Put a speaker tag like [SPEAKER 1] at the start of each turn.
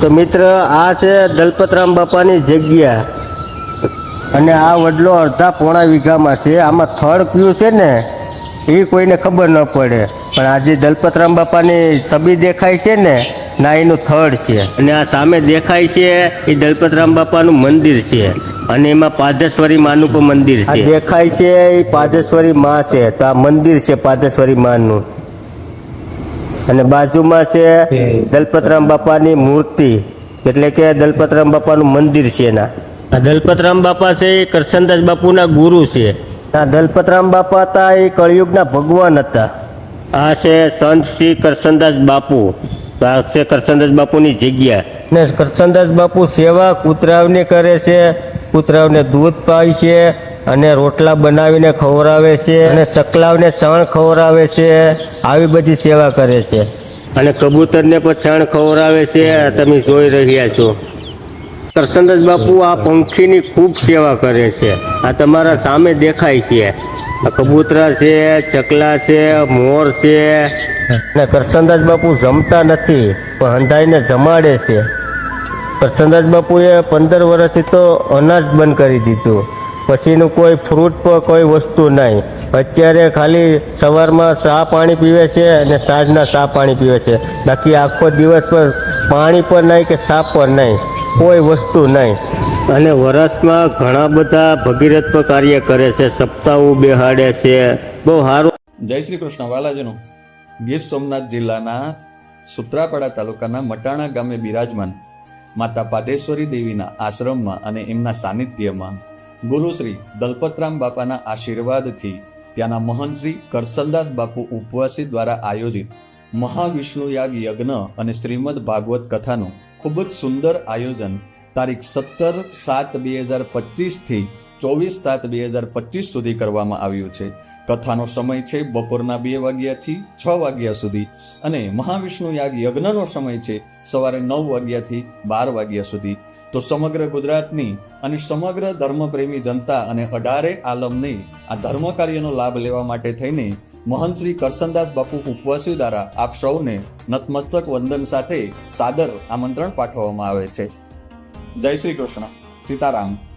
[SPEAKER 1] તો મિત્ર આ છે દલપતરામ બાપાની જગ્યા. અને આ વડલો અડધા પોણા વીઘામાં છે. આમાં થળ કયું છે ને એ કોઈને ખબર ન પડે. પણ આજે દલપતરામ બાપાની છબી દેખાય છે ને ના એનું થડ છે. અને આ સામે દેખાય છે એ દલપતરામ બાપાનું મંદિર છે. અને એમાં પાદેશ્વરી માનું પણ મંદિર છે. દેખાય છે એ પાદેશ્વરી માં છે. તો આ મંદિર છે પાદેશ્વરી માનું. અને બાજુમાં છે દલપતરામ બાપાની મૂર્તિ. એટલે કે દલપતરામ બાપાનું મંદિર છે એના. આ દલપતરામ બાપા છે એ કરશનદાસ બાપુના ગુરુ છે. આ દલપતરામ બાપા હતા એ કળિયુગના ભગવાન હતા. આ છે સંત શ્રી કરશનદાસ બાપુ. આ છે કરશનદાસ બાપુની જગ્યા. ને કરશનદાસ બાપુ સેવા કુતરાવની કરે છે. કૂતરાવને દૂધ પાય છે અને રોટલા બનાવીને ખવડાવે છે અને સકલાવને ચણ ખવડાવે છે. આવી બધી સેવા કરે છે. અને કબૂતરને પણ ચણ ખવડાવે છે. તમે જોઈ રહ્યા છો. કરશનદાસ બાપુ આ પંખીની ખૂબ સેવા કરે છે. આ તમારા સામે દેખાય છે. આ કબૂતરા છે ચકલા છે મોર છે. અને કરસનદાસ બાપુ જમતા નથી પણ હંધાઈને જમાડે છે. કરશનદાસ બાપુએ પંદર વર્ષથી તો અનાજ બંધ કરી દીધું. પછીનું કોઈ ફ્રૂટ પર કોઈ વસ્તુ નહીં. અત્યારે ખાલી સવારમાં ચા પાણી પીવે છે અને સાંજના ચા પાણી પીવે છે. બાકી આખો દિવસ પર પાણી પર નહીં કે ચા પર નહીં. કોઈ વસ્તુ નહીં. અને વરસમાં ઘણા બધા ભગીરથ કાર્ય કરે છે. સપ્તાહો બેહાડે છે. બહુ સારું.
[SPEAKER 2] જય શ્રી કૃષ્ણ, વાલાજીનું. ગીર સોમનાથ જિલ્લાના સુત્રાપાડા તાલુકાના મટાણા ગામે બિરાજમાન માતા પાદેશ્વરી દેવીના આશ્રમમાં અને એમના સાનિધ્યમાં ગુરુશ્રી દલપતરામ બાપાના આશીર્વાદથી ત્યાંના મહંતશ્રી કરસનદાસ બાપુ ઉપવાસી દ્વારા આયોજિત મહાવિષ્ણુ યાગ યજ્ઞ અને શ્રીમદ ભાગવત કથાનું ખૂબ જ સુંદર આયોજન તારીખ સત્તર સાત બે હજાર પચીસથી ચોવીસ સાત બે હજાર પચીસ સુધી કરવામાં આવ્યું છે. કથાનો સમય છે બપોરના બે વાગ્યાથી છ વાગ્યા સુધી અને મહાવિષ્ણુ યાગ યજ્ઞનો સમય છે સવારે નવ વાગ્યાથી બાર વાગ્યા સુધી. તો સમગ્ર ગુજરાતની અને સમગ્ર ધર્મપ્રેમી જનતા અને અઢારે આલમની આ ધર્મ કાર્યનો લાભ લેવા માટે થઈને મહંત શ્રી કરસનદાસ બાપુ ઉપવાસી દ્વારા આપ સૌને નતમસ્તક વંદન સાથે સાદર આમંત્રણ પાઠવવામાં આવે છે. જય શ્રી કૃષ્ણ. સીતારામ.